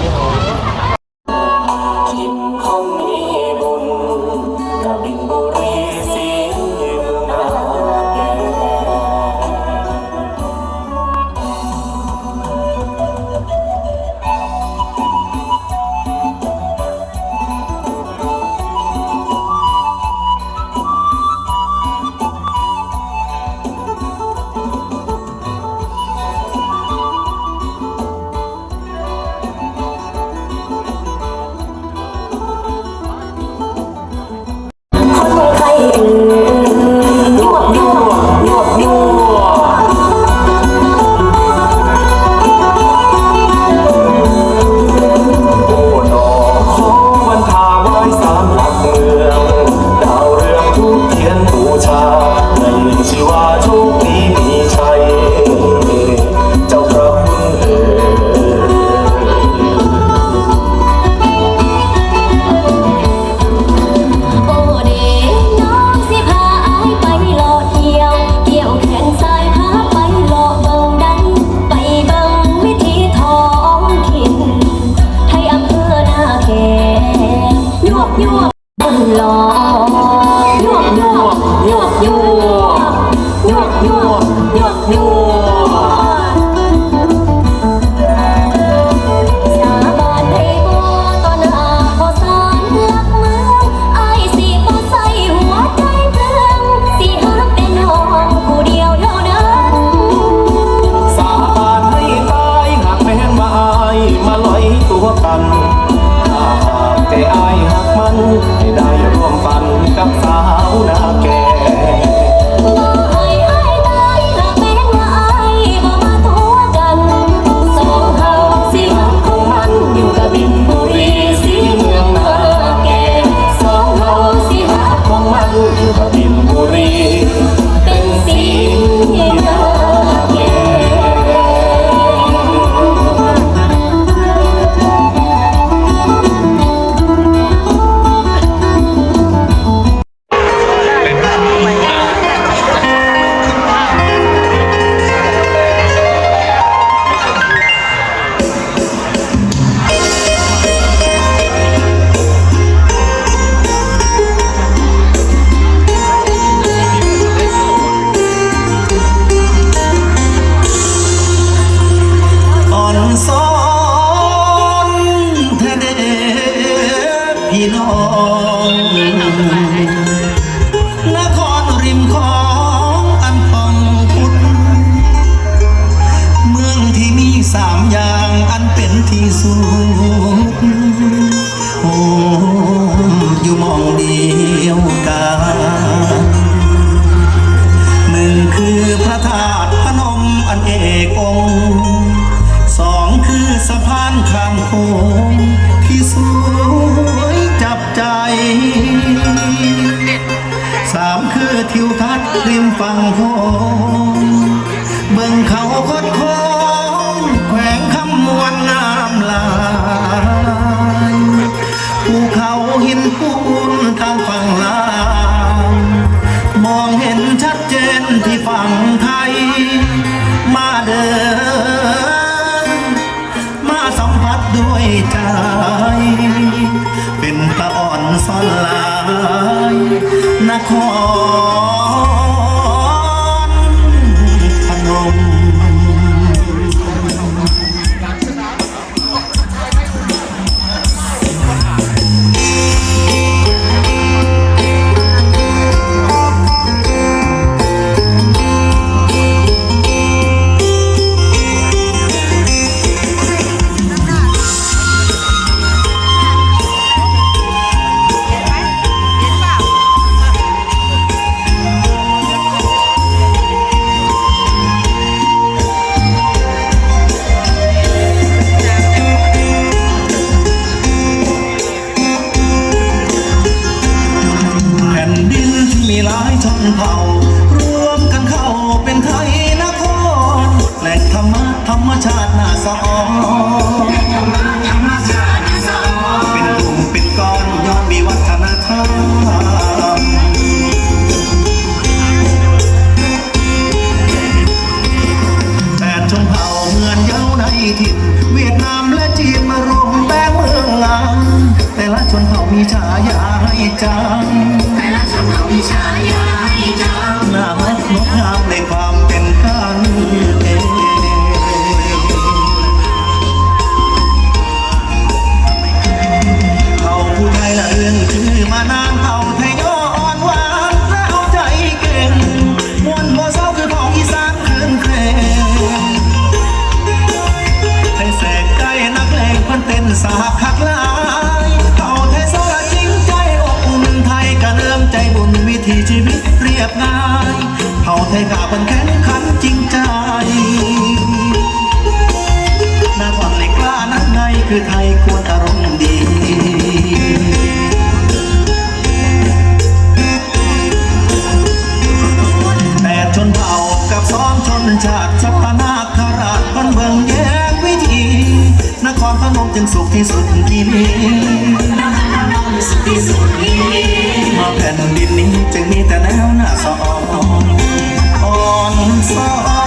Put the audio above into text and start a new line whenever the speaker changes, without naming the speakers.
你好。 หลอ 一座 นคร
จัง
แต่
ละ
ชมเขามีฉายาให้จำ
หน้าฮักงดงามในความเป็นกันเองเขาผู้ไทยละเรื่องคือมานานเขาไทยยออ่อนหวานและเอาใจเก่งมวนบ่เศร้าคือของอีสานคืนเครงให้แสกใจนักเลงคนเต้นสาบคักหลา เขาไทยกาคนแข็งขันจริงใจหน้าความเหล็กกล้านั้นไงคือไทยควรอารมณ์ดีแปดชนเผ่ากับสองชนชาติสัพพนาคราชคนเบิ่งแยกวิธีนครพนมจึงสุขที่สุดที่นี้
สุดที่สุดนี้
มาแผ่นดินนี้จึงมีแต่แนวหน้าสอง song.